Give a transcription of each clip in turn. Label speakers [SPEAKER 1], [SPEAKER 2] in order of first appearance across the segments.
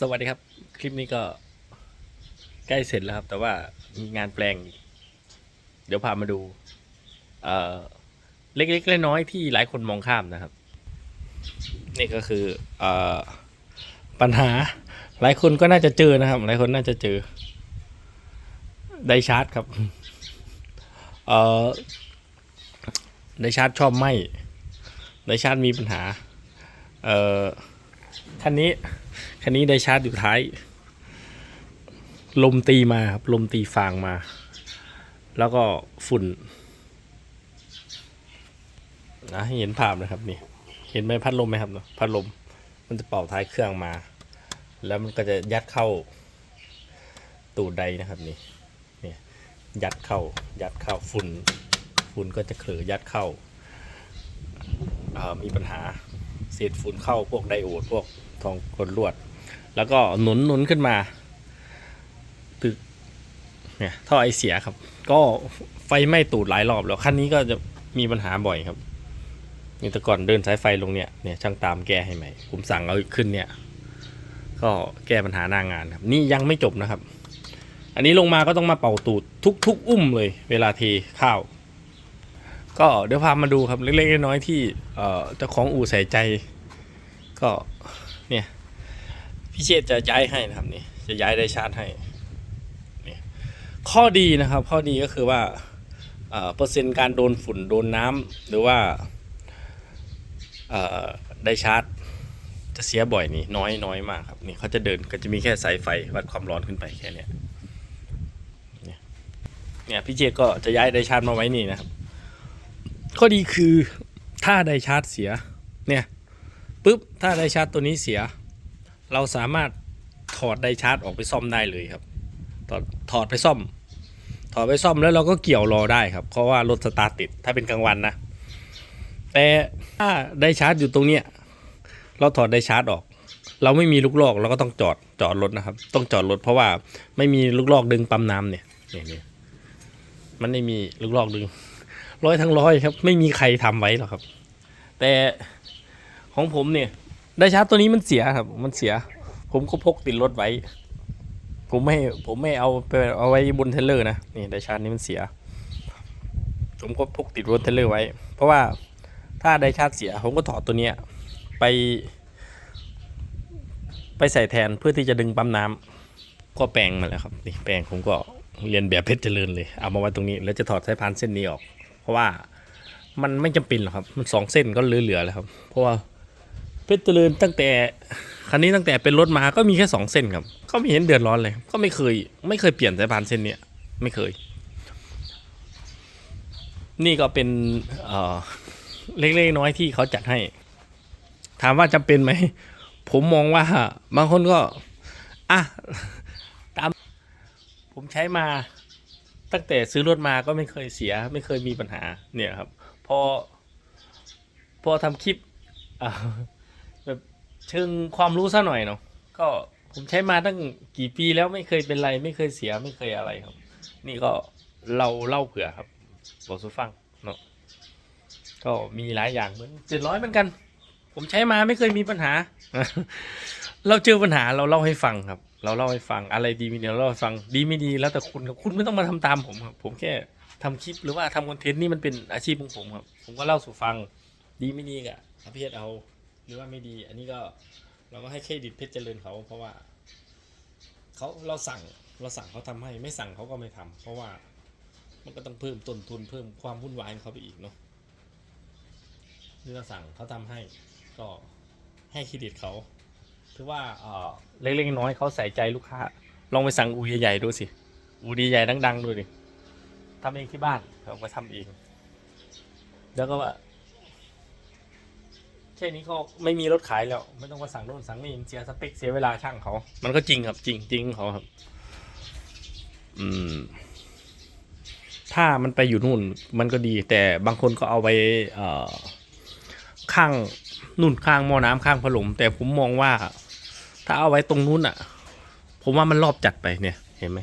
[SPEAKER 1] สวัสดีครับ คลิปนี้ก็ใกล้เสร็จแล้วครับ แต่ว่ามีงานแปลง เดี๋ยวพามาดู เอ่อ เล็กๆน้อยๆที่หลายคนมองข้ามนะครับ นี่ก็คือ เอ่อ ปัญหา หลายคนก็น่าจะเจอนะครับ หลายคนน่าจะเจอ ไดชาร์จครับ เอ่อ ไดชาร์จชอบไหมไดชาร์จมีปัญหา เอ่อคันนี้ คันนี้ได้ชาร์จอยู่ท้าย ลมตีมาครับ ลมตีฟางมา แล้วก็ฝุ่นนะให้เห็นภาพนะครับนี่ เห็นไหมพัดลมไหมครับเนะพัดลม มันจะเป่าท้ายเครื่องมา แล้วมันก็จะยัดเข้า ตูดใดนะครับนี่นี่ยัดเข้า ยัดเข้าฝุ่น ฝุ่นก็จะเขลือยัดเข้าอ่ามีปัญหาเศษฝุ่นเข้าพวกไดโอดพวกทองกลลวด แล้วก็หนุนหนุนขึ้นมาตึกเนี่ยท่อไอเสียครับ ก็ไฟไหม้ตูดหลายรอบแล้วคันนี้ก็จะมีปัญหาบ่อยครับนี่แต่ก่อนเดินสายไฟลงเนี่ยเนี่ยช่างตามแก้ให้ใหม่ผมสั่งเอาขึ้นเนี่ย ก็แก้ปัญหาหน้างานครับ นี่ยังไม่จบนะครับ อันนี้ลงมาก็ต้องมาเป่าตูดทุก ๆ อุ้มเลย เวลาเทข้าวก็เดี๋ยวพามาดูครับเล็กๆน้อยๆที่เจ้าของอู่ใส่ใจ ก็เนี่ย พี่เชษจะย้ายให้นะครับนี่จะย้ายได้ชาร์จให้นี่ข้อดีนะครับ ข้อดีก็คือว่าเอ่อเปอร์เซ็นต์การโดนฝุ่นโดนน้ำหรือว่าอ่อได้ชาร์จ จะเสียบ่อยนี่น้อยน้อยมากครับนี่เขาจะเดินก็จะมีแค่สายไฟวัดความร้อนขึ้นไปแค่เนี้ยเนี่ยพี่เจษก็จะย้ายไดชาร์จมาไว้นี่นะครับ ข้อดีคือถ้าไดชาร์จเสียเนี่ยปุ๊บถ้าไดชาร์จตัวนี้เสีย เราสามารถถอดไดชาร์จออกไปซ่อมได้เลยครับ ถอดถอดไปซ่อม ถอดไปซ่อมแล้วเราก็เกี่ยวรอได้ครับ เพราะว่ารถสตาร์ทติดถ้าเป็นกลางวันนะ แต่ถ้าไดชาร์จอยู่ตรงเนี้ยเราถอดไดชาร์จออก เราไม่มีลูกลอกเราก็ต้องจอดจอดรถนะครับ ต้องจอดรถเพราะว่าไม่มีลูกลอกดึงปั๊มน้ำเนี่ยเนี่ยเนี่ยมันไม่มีลูกลอกดึง ร้อยทั้งร้อยครับ ไม่มีใครทำไว้หรอกครับ แต่ของผมเนี่ย ได้ชาร์จตัวนี้มันเสียครับ มันเสีย ผมก็พกติดรถไว้ ผมไม่ผมไม่เอาไปเอาไว้บนเทเลอร์นะนี่ได้ชาร์จนี้มันเสีย ผมก็พกติดรถเทเลอร์ไว้ เพราะว่าถ้าได้ชาร์จเสีย ผมก็ถอดตัวเนี้ยไป ไปใส่แทนเพื่อที่จะดึงปั๊มน้ำก็แปลงมาแล้วครับนี่แปลงผมก็เรียนแบบเพชรเจริญเลย เอามาไว้ตรงนี้ แล้วจะถอดสายพานเส้นนี้ออก เพราะว่ามันไม่จำเป็นหรอกครับ มันสองเส้นก็เหลือๆแล้วครับ เพราะว่า เพชรเจริญตั้งแต่คันนี้ตั้งแต่เป็นรถมาก็มีแค่สองเส้นครับก็ไม่เห็นเดือดร้อนเลย ก็ไม่เคย ไม่เคยเปลี่ยนสายพานเส้นเนี้ยไม่เคย นี่ก็เป็นเออเล็กๆน้อยที่เขาจัดให้ ถามว่าจำเป็นไหม ผมมองว่าบางคนก็อะตาม ผมใช้มาตั้งแต่ซื้อรถมาก็ไม่เคยเสีย ไม่เคยมีปัญหาเนี่ยครับ พอ พอทำคลิปอ่า เชิงความรู้ซะหน่อยเนาะก็ผมใช้มาตั้งกี่ปีแล้วไม่เคยเป็นไร ไม่เคยเสียไม่เคยอะไรครับ นี่ก็เราเล่าเผื่อครับบอกสุฟังเนาะก็มีหลายอย่างเหมือนเจ็ดร้อยเหมือนกัน ผมใช้มาไม่เคยมีปัญหา เราเจอปัญหาเราเล่าให้ฟังครับ เราเล่าให้ฟังอะไรดีไม่ดีเราเล่าให้ฟังดีไม่ดีแล้วแต่คุณครับคุณไม่ต้องมาทำตามผมครับ ผมแค่ทำคลิปหรือว่าทำคอนเทนต์นี่มันเป็นอาชีพของผมครับ ผมก็เล่าสู่ฟัง ดีไม่ดีก็เอาเเอา หรือว่าไม่ดี อันนี้ก็เราก็ให้เครดิตเพชรเจริญเขา เพราะว่าเขาเราสั่งเราสั่งเขาทำให้ไม่สั่งเขาก็ไม่ทำเพราะว่ามันก็ต้องเพิ่มต้นทุนเพิ่มความวุ่นวายให้เขาไปอีกเนาะนี่เราสั่งเขาทำให้ก็ให้เครดิตเขาถือว่าเออเล็กๆน้อยเขาใส่ใจลูกค้า ลองไปสั่งอูใหญ่ๆดูสิอูดีใหญ่ดังๆดูดิทำเองที่บ้านเราก็ทำเองแล้วก็ว่า แค่นี้ก็ไม่มีรถขายแล้ว ไม่ต้องมาสั่งโน่นสั่งนี่เสียสเปคเสียเวลาช่างเขา มันก็จริงครับ จริงจริงเขาครับ อืม ถ้ามันไปอยู่นู่น มันก็ดี แต่บางคนก็เอาไว้เอ่อ ข้างนุ่นข้างหม้อน้ำข้างพัดลมแต่ผมมองว่า ถ้าเอาไว้ตรงนู้นอะ ผมว่ามันรอบจัดไปเนี่ยเห็นไหม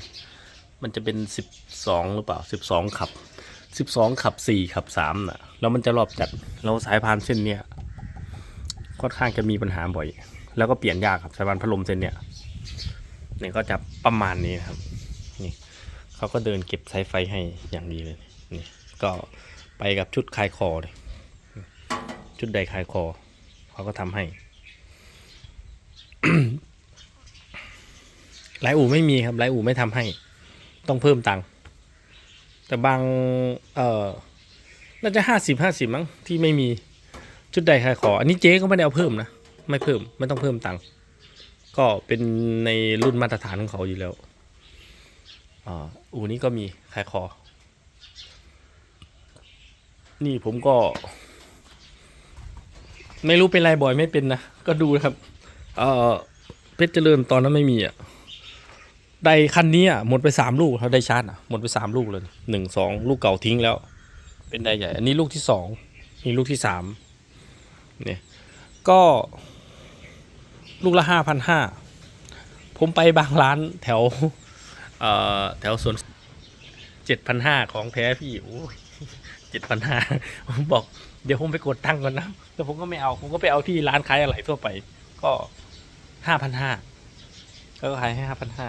[SPEAKER 1] มันจะเป็นสิบสองหรือเปล่าสิบสองขับสิบสองขับสี่ขับสามน่ะ แล้วมันจะรอบจัด เราสายพานเส้นเนี้ย ค่อนข้างจะมีปัญหาบ่อย แล้วก็เปลี่ยนยากครับสายพานพัดลมเส้นเนี้ยเนี่ยก็จะประมาณนี้นะครับนี่เขาก็เดินเก็บสายไฟให้อย่างดีเลยนี่ก็ไปกับชุดคลายคอเลยชุดใดคลายคอเขาก็ทำให้หลายอู่ไม่มีครับหลายอู่ไม่ทำให้ ต้องเพิ่มตังค์แต่บางเออน่าจะห้าสิบห้าสิบมั้งที่ไม่มี ชุดใดคลายคออันนี้เจ๊ก็ไม่ได้เอาเพิ่มนะ ไม่เพิ่ม ไม่ต้องเพิ่มตังค์ ก็เป็นในรุ่นมาตรฐานของเขาอยู่แล้ว อ่า อูนี้ก็มีคลายคอนี่ผมก็ ไม่รู้เป็นไรบ่อยไม่เป็นนะ ก็ดูนะครับ เออเพชรเจริญตอนนั้นไม่มีอะได้คันนี้อะหมดไปสามลูกเขาได้ชาร์จอะหมดไปสามลูกเลยหนึ่งสองลูกเก่าทิ้งแล้ว เป็นได้ใหญ่ อันนี้ลูกที่สองนี่ลูกที่สาม เนี่ยก็ลูกละห้าพันห้าผมไปบางร้านแถวเอ่อแถวสวนเจ็ดพันห้าของแท้พี่โอ้เจ็ดพันห้าผมบอกเดี๋ยวผมไปกดตังก่อนนะแต่ผมก็ไม่เอาผมก็ไปเอาที่ร้านขายอะไรทั่วไป ก็ห้าพันห้าก็ขายให้ห้าพันห้า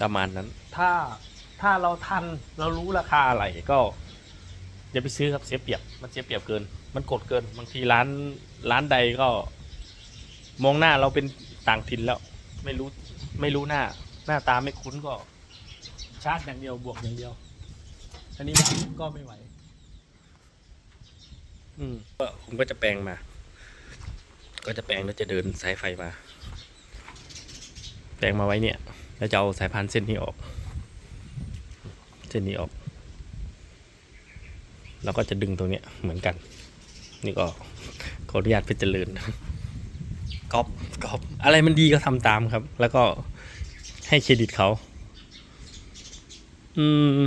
[SPEAKER 1] ประมาณนั้น ถ้าถ้าเราทันเรารู้ราคาอะไรก็อย่าไปซื้อครับเสียเปรียบมันเสียเปรียบเกิน มันกดเกินบางทีร้านร้านใดก็ มองหน้าเราเป็นต่างถิ่นแล้ว ไม่รู้ไม่รู้หน้า หน้าตาไม่คุ้นก็ชาร์จอย่างเดียวบวกอย่างเดียวอันนี้ก็ไม่ไหว อืมก็ผมก็จะแปลงมา ก็จะแปลงแล้วจะเดินสายไฟมา แปลงมาไว้เนี่ย แล้วจะเอาสายพานเส้นนี้ออก เส้นนี้ออก แล้วก็จะดึงตรงเนี้ยเหมือนกัน นี่ก็ขออนุญาตเพชรเจริญก๊อปก๊อปอะไรมันดีก็ทำตามครับ แล้วก็ให้เครดิตเขา อืม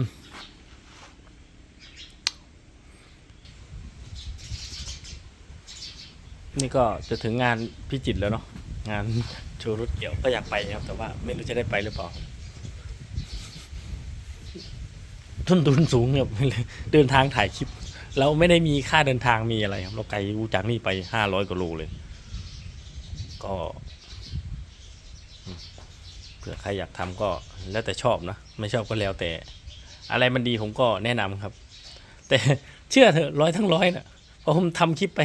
[SPEAKER 1] นี่ก็จะถึงงานพิจิตรแล้วเนาะงานโชว์รถเกี่ยวก็อยากไปครับ แต่ว่าไม่รู้จะได้ไปหรือเปล่าทุนทุนสูงเนี่ยเลยเดินทางถ่ายคลิป แล้วไม่ได้มีค่าเดินทางมีอะไรครับเราไกลจากนี่ไปห้าร้อยกว่าโลเลย ก็เผื่อใครอยากทำก็แล้วแต่ชอบนะไม่ชอบก็แล้วแต่ อะไรมันดีผมก็แนะนำครับ แต่เชื่อเถอะร้อยทั้งร้อยนะพอผมทำคลิปไป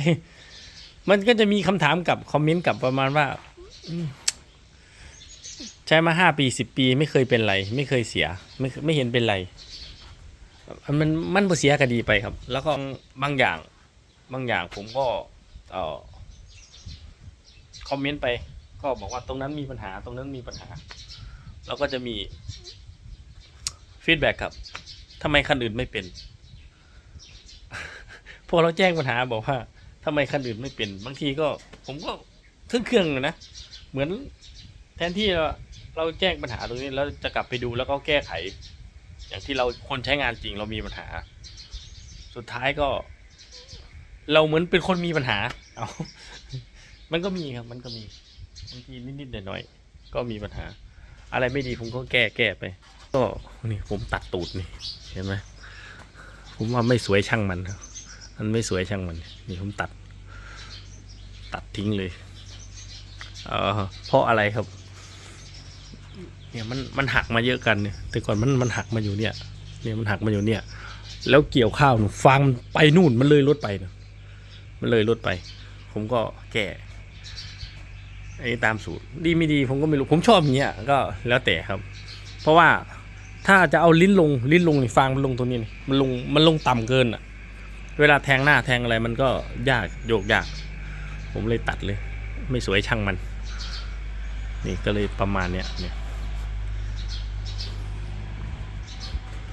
[SPEAKER 1] มันก็จะมีคำถามกับคอมเมนต์กลับประมาณว่าใช้มาห้าปีสิบปี ไม่เคยเป็นไร ไม่เคยเสีย ไม่ไม่เห็นเป็นไร มันมันบ่เสียก็ดีไปครับ แล้วก็บางอย่าง บางอย่างผมก็เอ่อคอมเมนต์ไป ก็บอกว่าตรงนั้นมีปัญหาตรงนั้นมีปัญหา แล้วก็จะมีฟีดแบ็กครับทำไมคันอื่นไม่เป็น พอเราแจ้งปัญหาบอกว่าทำไมคันอื่นไม่เป็น บางทีก็ ผมก็เครื่องเครื่องนะเหมือนแทนที่เราเราแจ้งปัญหาตรงนี้แล้วจะกลับไปดูแล้วก็แก้ไข อย่างที่เราคนใช้งานจริงเรามีปัญหา สุดท้ายก็ เราเหมือนเป็นคนมีปัญหา เอามันก็มีครับ มันก็มีบางทีนิดๆหน่อยๆก็มีปัญหา อะไรไม่ดีผมก็แก้แก้ไป ก็นี่ผมตัดตูดนี่เห็นไหมผมว่าไม่สวยช่างมันครับมันไม่สวยช่างมัน นี่ผมตัด ตัดทิ้งเลยเออเพราะอะไรครับ เนี่ยมันมันหักมาเยอะกันเนี่ย แต่ก่อนมันมันหักมาอยู่เนี่ย เนี่ยมันหักมาอยู่เนี่ย แล้วเกี่ยวข้าวหนูฟางมันไปนู่นมันเลยรถไปเนยมันเลยรถไป ผมก็แก้ไอ้ตามสูตร ดีไม่ดีผมก็ไม่รู้ ผมชอบอย่างเงี้ยก็แล้วแต่ครับ เพราะว่าถ้าจะเอาลิ้นลงลิ้นลงนี่ฟางมันลงตรงนี้นี่มันลงมันลงต่ำเกินอะ เวลาแทงหน้าแทงอะไรมันก็ยากโยกยาก ผมเลยตัดเลย ไม่สวยช่างมัน นี่ก็เลยประมาณเนี้ยเนี่ย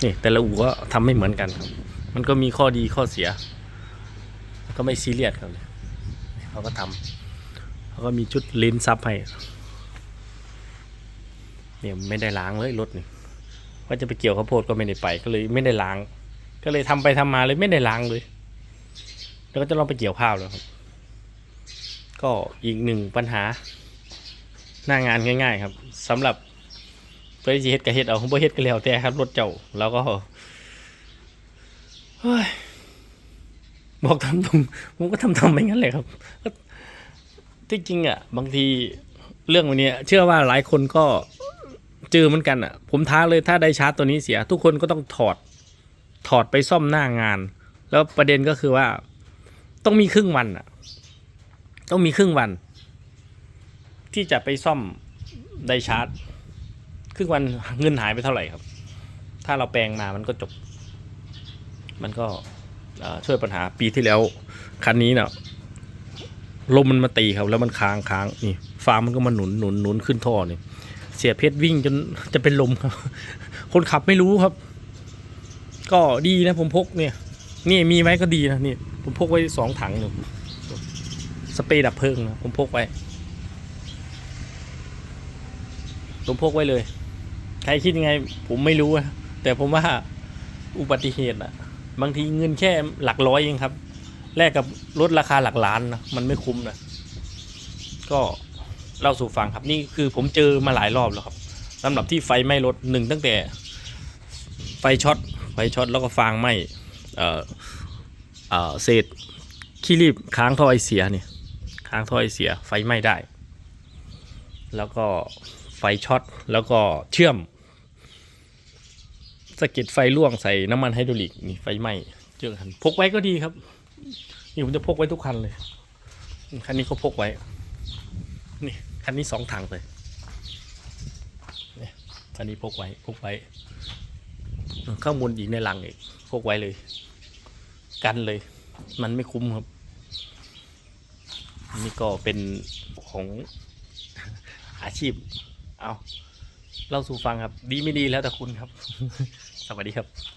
[SPEAKER 1] นี่แต่ละอู่ก็ทำไม่เหมือนกันครับ มันก็มีข้อดีข้อเสีย ก็ไม่ซีเรียสครับเนี่ยเขาก็ทำเขาก็มีชุดลิ้นซับให้เนี่ยไม่ได้ล้างเลยรถนี่ว่าจะไปเกี่ยวข้าวโพดก็ไม่ได้ไปก็เลยไม่ได้ล้าง ก็เลยทำไปทำมาเลยไม่ได้ล้างเลย แล้วก็จะลองไปเกี่ยวข้าวแล้วครับ ก็อีกหนึ่งปัญหาหน้างานง่าย ๆ ครับสำหรับ เพื่อที่เฮ็ดกับเฮ็ดเอาบ่เฮ็ดก็แล้วแต่ครับรถเจ้าแล้วก็เฮ้ยบอกทำตรงผมก็ทำทำไปงั้นแหละครับที่จริงอะ บางทีเรื่องวันนี้เชื่อว่าหลายคนก็เจอเหมือนกันอะ ผมท้าเลยถ้าได้ชาร์จตัวนี้เสีย ทุกคนก็ต้องถอดถอดไปซ่อมหน้างาน แล้วประเด็นก็คือว่า ต้องมีครึ่งวันอะ ต้องมีครึ่งวัน ที่จะไปซ่อมไดชาร์จ ครึ่งวันเงินหายไปเท่าไหร่ครับ ถ้าเราแปลงมามันก็จบ มันก็ช่วยปัญหาปีที่แล้วคันนี้เนาะลมมันมาตีครับแล้วมันค้างค้างนี่ฟ้ามันก็มาหนุนหนุนหนุนขึ้นท่อนี่เสียเพชรวิ่งจนจะเป็นลมครับ คนขับไม่รู้ครับ ก็ดีนะผมพกเนี่ย นี่มีไว้ก็ดีนะนี่ผมพกไว้สองถังอยู่สเปรย์ดับเพลิงนะผมพกไว้ผมพกไว้เลย ใครคิดยังไง ผมไม่รู้อะแต่ผมว่าอุบัติเหตุอะบางทีเงินแค่หลักร้อยเองครับ แลกกับรถราคาหลักล้านนะมันไม่คุ้มนะก็เล่าสู่ฟังครับนี่คือผมเจอมาหลายรอบแล้วครับสำหรับที่ไฟไหม้รถหนึ่งตั้งแต่ไฟช็อตไฟช็อตแล้วก็ฟางไหม้เอ่อเอ่อเศษขี้รีบค้างท่อไอเสียเนี่ยค้างท่อไอเสียไฟไหม้ได้ แล้วก็ไฟช็อตแล้วก็เชื่อม สะเก็ดไฟล่วงใส่น้ำมันไฮดรอลิกนี่ไฟไหม้เจอกันพกไว้ก็ดีครับ นี่ผมจะพกไว้ทุกคันเลย คันนี้ก็พกไว้ นี่คันนี้สองถังเลยนี่คันนี้พกไว้พกไว้ ข้างบนอีกในหลังอีกพกไว้เลย กันเลย มันไม่คุ้มครับ นี่ก็เป็นของอาชีพ เอาเล่าสู่ฟังครับ ดีไม่ดีแล้วแต่คุณครับ สวัสดีครับ